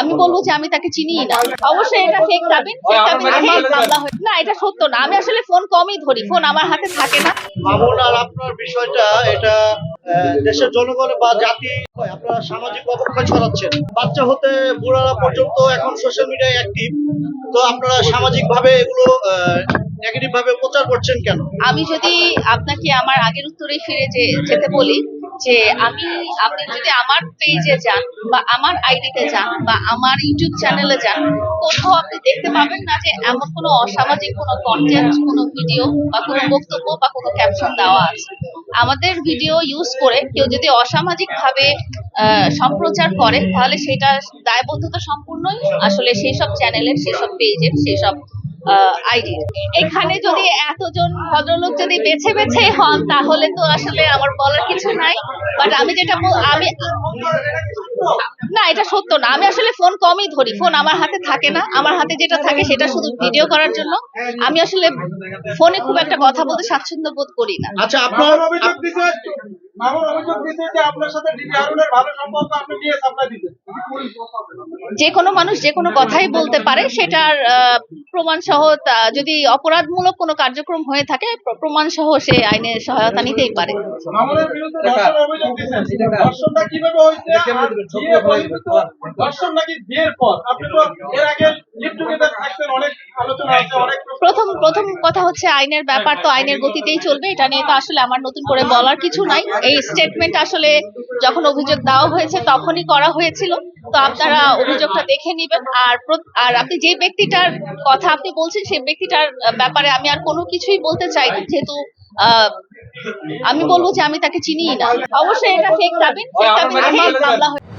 আমি বলব যে আমি তাকে চিনি না। অবশ্যই এটা ফেক হয় না এটা সত্য না। আমি আসলে ফোন কমই ধরি ফোন আমার হাতে থাকে না। মামুন আর আপনার বিষয়টা এটা দেশের জনগণের বা জাতি আপনারা সামাজিক অবক্ষয় ছড়াচ্ছেন। বাচ্চা হতে বুড়ারা পর্যন্ত এখন সোশ্যাল মিডিয়ায় অ্যাক্টিভ তো আপনারা সামাজিক ভাবে এগুলো নেগেটিভ ভাবে প্রচার করছেন কেন? আমি যদি আপনাকে আমার আগের উত্তরে ফিরে যে যেতে বলি যে আমি আপনি যদি আমার পেজে যান বা আমার আইডিতে যান বা আমার ইউটিউব চ্যানেলে যান কোথাও আপনি দেখতে পাবেন না যে এমন কোনো অসামাজিক কোনো কন্টেন্ট কোনো ভিডিও বা কোনো বক্তব্য বা কোনো ক্যাপশন দেওয়া আছে। আমাদের ভিডিও ইউজ করে কেউ যদি অসামাজিক ভাবে আহ, সম্প্রচার করে তাহলে সেটা দায়বদ্ধতা সম্পূর্ণই আসলে সেই সব চ্যানেলের সেই সব পেজের সেই সব আইডি এখানে যদি এতজন ভদ্রলোক যদি বেছে বেছে হন তাহলে তো আসলে আমার বলার কিছু নাই। বাট আমি যেটা আমি না এটা সত্য না। আমি আসলে ফোন কমই ধরি। ফোন আমার হাতে থাকে না। আমার হাতে যেটা থাকে সেটা শুধু ভিডিও করার জন্য। আমি আসলে ফোনে খুব একটা কথা বলতে স্বাচ্ছন্দ্য বোধ করি না। আচ্ছা আপনার অভিযোগ দিছে মামুন অভিযোগ দিছে যে আপনার সাথে ডিবি হারুনের ভালো সম্পর্ক আপনি দিয়ে সাপ্লাই দিতেন যে কোনো মানুষ যে কোনো কথাই বলতে পারে। সেটার আহ, প্রমাণ সহ তা- যদি অপরাধমূলক কোনো কার্যক্রম হয়ে থাকে প্র- প্রমাণ সহ সে আইনের সহায়তা নিতেই পারে। নাকি বিয়ের আপনি তো এর আগে লিভ টুগেদার অনেক আলোচনা আছে অনেক প্রথম প্রথম কথা হচ্ছে আইনের ব্যাপার তো আইনের গতিতেই চলবে। এটা নিয়ে তো আসলে আমার নতুন করে বলার কিছু নাই। এই স্টেটমেন্ট আসলে যখন অভিযোগ দেওয়া হয়েছে তখনই করা হয়েছিল। তো আপনারা অভিযোগটা দেখে নেবেন। আর আর আপনি যে ব্যক্তিটার কথা আপনি বলছেন সেই ব্যক্তিটার ব্যাপারে আমি আর কোনো কিছুই বলতে চাই না যেহেতু আহ, আমি বলব যে আমি তাকে চিনি না। অবশ্যই এটা ফেক দাবি। ফেক মামলা হয়েছে।